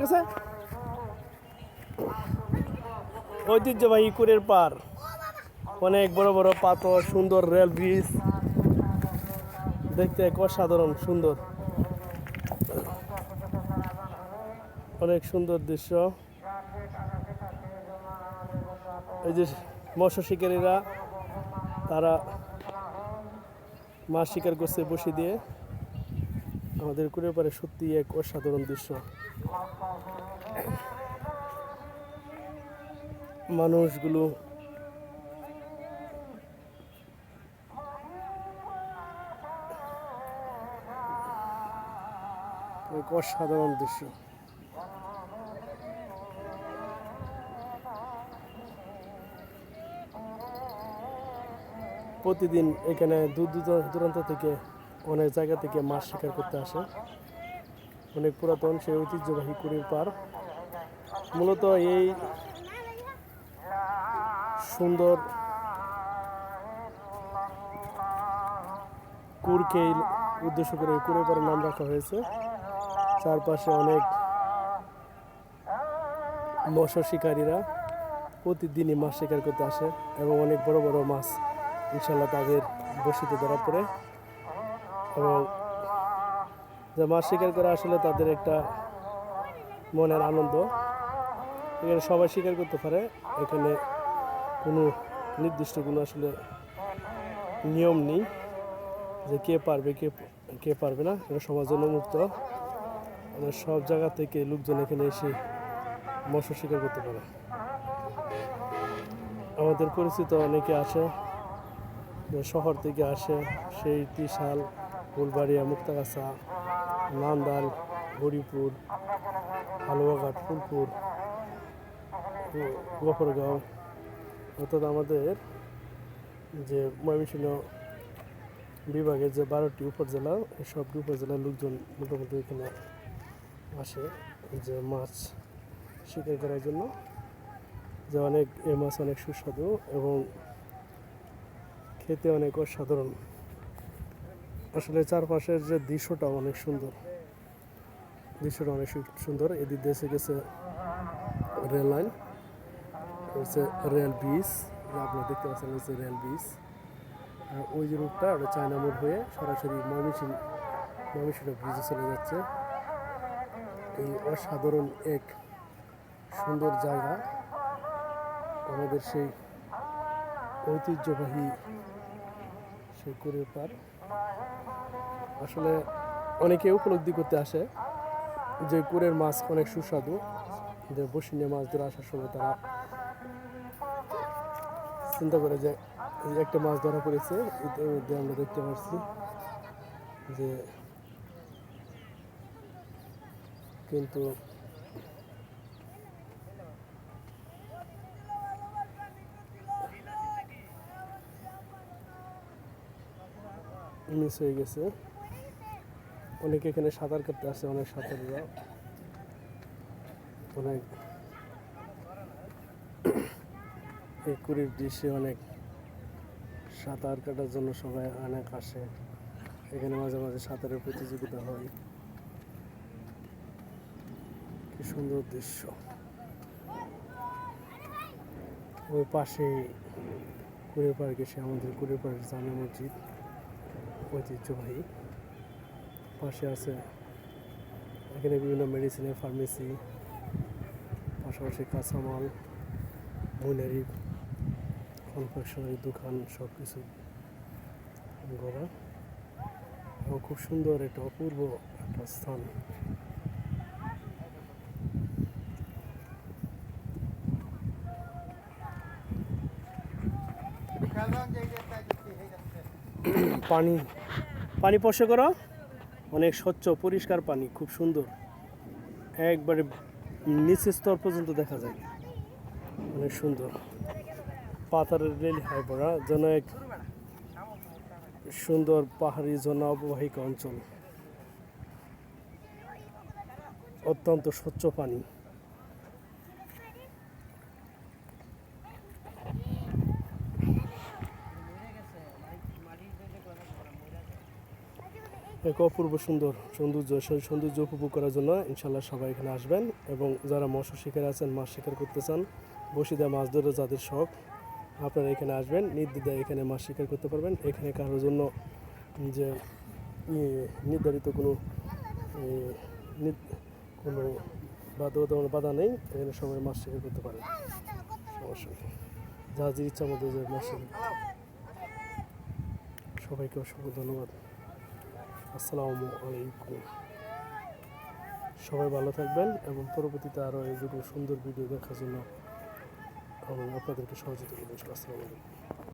গেছে ঐতিহ্যবাহী কুরের পার অনেক বড় বড় পাথর, সুন্দর রেল ব্রিজ। দেখতে এক অসাধারণ, সুন্দর। অনেক সুন্দর দৃশ্য। এই যে মৎস্য শিকারীরা, তারা মাছ শিকার করছে বসি দিয়ে। আমাদের কুড়ে পারে সত্যি এক অসাধারণ দৃশ্য। মানুষগুলো এক অসাধারণ দৃশ্য। প্রতিদিন এখানে দূর দূর- দূরান্ত থেকে, অনেক জায়গা থেকে মাছ শিকার করতে আসে। অনেক পুরাতন, সেই ঐতিহ্যবাহী কুড়ির পার্ক। মূলত এই সুন্দর কুরকেই উদ্দেশ্য করে কুড়ে পাড়ের নাম রাখা হয়েছে। চারপাশে অনেক মৎস্য শিকারীরা প্রতিদিনই মাছ শিকার করতে আসে এবং অনেক বড় বড় মাছ ইনশাল্লাহ তাদের বসিতে ধরা পড়ে এবং যে মাছ শিকার করা আসলে তাদের একটা মনের আনন্দ। এখানে সবাই শিকার করতে পারে, এখানে কোনো নির্দিষ্ট কোনো আসলে নিয়ম নেই যে কে পারবে, কে কে পারবে না। এটা সবার জন্য মুক্ত। সব জায়গা থেকে লোকজন এখানে এসে মৎস্য শিকার করতে পারে। আমাদের পরিচিত অনেকে আসে শহর থেকে আসে, সেই ত্রিশাল, ফুলবাড়িয়া, মুক্তাগাছা নান্দাল, হরিপুর, হালুয়াঘাট, ফুলপুর গফরগাঁও অর্থাৎ আমাদের যে ময়মনসিংহ বিভাগের যে বারোটি উপজেলা, এই সবটি উপজেলার লোকজন মোটামুটি এখানে আসে যে মাছ শিকার করার জন্য। যে অনেক এ মাছ অনেক সুস্বাদু এবং খেতে অনেক অসাধারণ। আসলে চারপাশের যে দৃশ্যটা অনেক সুন্দর। দৃশ্যটা অনেক সুন্দর। এদিক দেশে গেছে রেল লাইন, হচ্ছে রেল ব্রিজ। আপনারা দেখতে পাচ্ছেন হচ্ছে রেল ব্রিজ। আর ওই যে রুটটা, ওটা চায়না মোড় হয়ে সরাসরি ময়মনসিং ময়মনসিংহ ব্রিজে চলে যাচ্ছে। এই অসাধারণ এক সুন্দর জায়গা। আমাদের সেই ঐতিহ্যবাহী সেই কুড়ের পার আসলে অনেকে উপলব্ধি করতে আসে যে কুড়ের মাছ অনেক সুস্বাদু, যে বসি নিয়ে মাছ ধরে আসার সময় তারা চিন্তা করে যে একটা মাছ ধরা পড়েছে, এটার মধ্যে আমরা দেখতে পাচ্ছি যে কিন্তু মিস হয়ে গেছে। অনেকে এখানে সাঁতার কাটতে আসে, অনেক সাঁতাররা। অনেক এই কুড়ির দৃশ্যে অনেক সাঁতার কাটার জন্য সবাই অনেক আসে। এখানে মাঝে মাঝে সাঁতারের প্রতিযোগিতা হয়। কি সুন্দর দৃশ্য। ওই পাশে কুড়ির পার্ক এসে আমাদের কুড়ির পার্ক জামে মসজিদ। ঐতিহ্যবাহী। পাশে আছে এখানে বিভিন্ন মেডিসিনের ফার্মেসি পাশাপাশি কাঁচামাল মুনারি কনফেকশনারি দোকান সব কিছু গড়া। এবং খুব সুন্দর একটা অপূর্ব একটা স্থান। পানি পানি স্পর্শ করো। অনেক স্বচ্ছ, পরিষ্কার পানি, খুব সুন্দর। একবারে নিচের স্তর পর্যন্ত দেখা যায়। অনেক সুন্দর। পাথরের রেল হাই পড়া যেন এক সুন্দর পাহাড়ি জন অববাহিকা অঞ্চল। অত্যন্ত স্বচ্ছ পানি। এক অপূর্ব সুন্দর সৌন্দর্য সৌন্দর্য উপভোগ করার জন্য ইনশাল্লাহ সবাই এখানে আসবেন এবং যারা মৎস্য শিকার আছেন, মাছ শিকার করতে চান, বসিদা মাছ ধরে যাদের শখ, আপনারা এখানে আসবেন, নির্দ্বিধায় এখানে মাছ শিকার করতে পারবেন। এখানে কারোর জন্য যে নির্ধারিত কোনো কোনো বাধ্যবাধকতা, বাধা নেই, এখানে সবাই মাছ শিকার করতে পারেন সমস্যা যার যে ইচ্ছা মতো যে মাছ সবাইকে অসংখ্য ধন্যবাদ। আসসালামু আলাইকুম। সবাই ভালো থাকবেন এবং পরবর্তীতে আরও এই সুন্দর ভিডিও দেখার জন্য আমি আপনাদেরকে সহযোগিতা করবেন আসসালামু আলাইকুম।